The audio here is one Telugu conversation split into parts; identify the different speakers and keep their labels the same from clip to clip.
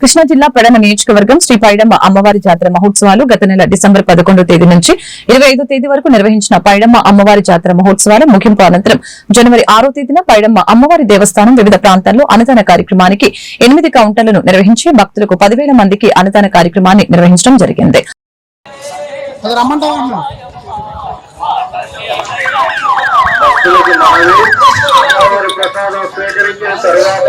Speaker 1: కృష్ణా జిల్లా పెడన నియోజకవర్గం శ్రీ పైడమ్మ అమ్మవారి జాతర మహోత్సవాలు గత నెల డిసెంబర్ పదకొండో తేదీ నుంచి ఇరవై ఐదో తేదీ వరకు నిర్వహించిన పైడమ్మ అమ్మవారి జాతర మహోత్సవాల ముగింపు అనంతరం జనవరి ఆరో తేదీన పైడమ్మ అమ్మవారి దేవస్థానం వివిధ ప్రాంతాల్లో అన్నదాన కార్యక్రమానికి ఎనిమిది కౌంటర్లను నిర్వహించి భక్తులకు పదివేల మందికి అన్నదాన కార్యక్రమాన్ని నిర్వహించడం జరిగింది.
Speaker 2: ప్రసాదం స్వీకరించిన తర్వాత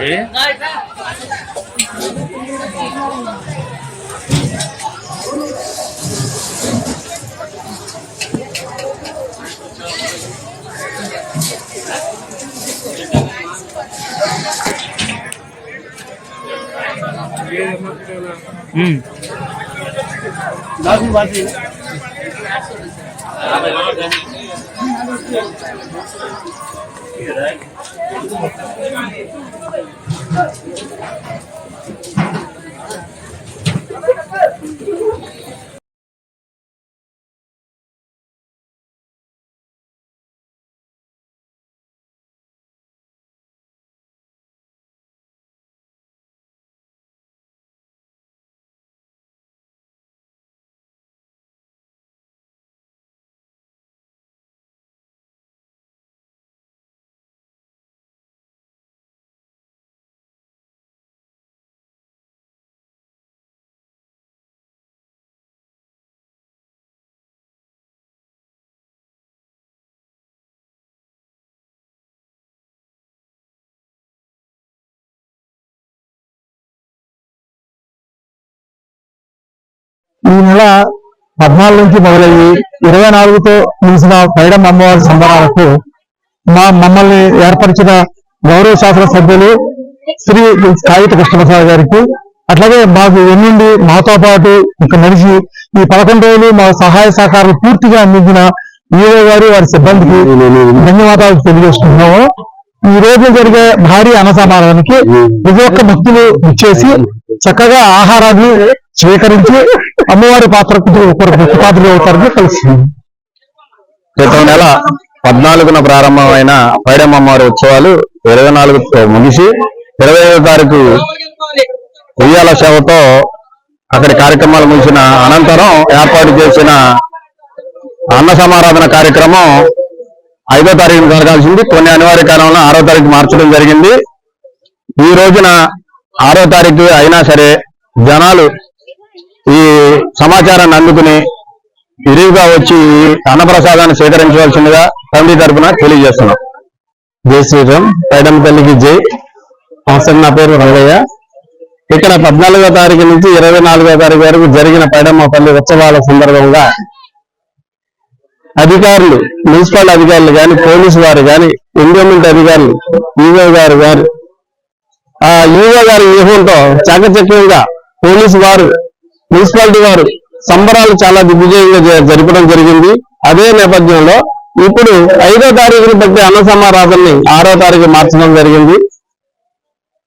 Speaker 3: thế ừ. Đó cũng vậy Thank you. よ
Speaker 2: ろしくお願いします。
Speaker 4: ఈ నెల పద్నాలుగు నుంచి మొదలయ్యి ఇరవై నాలుగుతో ముగిసిన పైడమ్మ అమ్మవారి సంబరాలకు మా మమ్మల్ని ఏర్పరిచిన గౌరవ శాసన సభ్యులు శ్రీ సాయిత కృష్ణప్రసాద్ గారికి అట్లాగే మాకు ఎన్నుండి మాతో పాటు ఇక నడిచి ఈ పదకొండు రోజులు మా సహాయ సహకారాలు పూర్తిగా అందించిన ఈఓ గారు వారి సిబ్బందికి ధన్యవాదాలు తెలియజేస్తున్నాము. ఈ రోజు జరిగే భారీ అన్నసమానానికి ప్రతి ఒక్క భక్తులు ఇచ్చేసి చక్కగా ఆహారాన్ని స్వీకరించి అమ్మవారి పాత్ర ఒకరు పాత్రలు అవుతారని తెలుస్తుంది.
Speaker 5: క్రితం నెల పద్నాలుగున ప్రారంభమైన పైడమ్మ అమ్మవారి ఉత్సవాలు ఇరవై నాలుగుతో ముగిసి ఇరవై ఐదో తారీఖు ఉయ్యాల సేవతో అక్కడి కార్యక్రమాలు ముగిసిన అనంతరం ఏర్పాటు చేసిన అన్న సమారాధన కార్యక్రమం ఐదో తారీఖు జరగాల్సింది. కొన్ని అనివార్య కాలంలో ఆరో తారీఖు మార్చడం జరిగింది. ఈ రోజున ఆరో తారీఖు అయినా సరే జనాలు ఈ సమాచారాన్ని అందుకుని విరివిగా వచ్చి అన్నప్రసాదాన్ని స్వీకరించవలసిందిగా కమిటీ తరపున తెలియజేస్తున్నాం. జై శ్రీరామ్. పైడమ్మ తల్లికి జై. అవసరం నా పేరు రంగయ్య. ఇక్కడ పద్నాలుగో తారీఖు నుంచి ఇరవై నాలుగో తారీఖు వరకు జరిగిన పైడమ్మ పల్లి ఉత్సవాల సందర్భంగా అధికారులు మున్సిపల్ అధికారులు కాని పోలీసు వారు కానీ ఎండోమెంట్ అధికారులు ఈవో గారు గారు ఆ ఈవో గారి వ్యూహంతో చాకచక్యంగా పోలీసు వారు మున్సిపాలిటీ వారు సంబరాలు చాలా దిగ్విజయంగా జరపడం జరిగింది. అదే నేపథ్యంలో ఇప్పుడు ఐదో తారీఖుని బట్టి అన్న సమారాధనని ఆరో తారీఖు మార్చడం జరిగింది.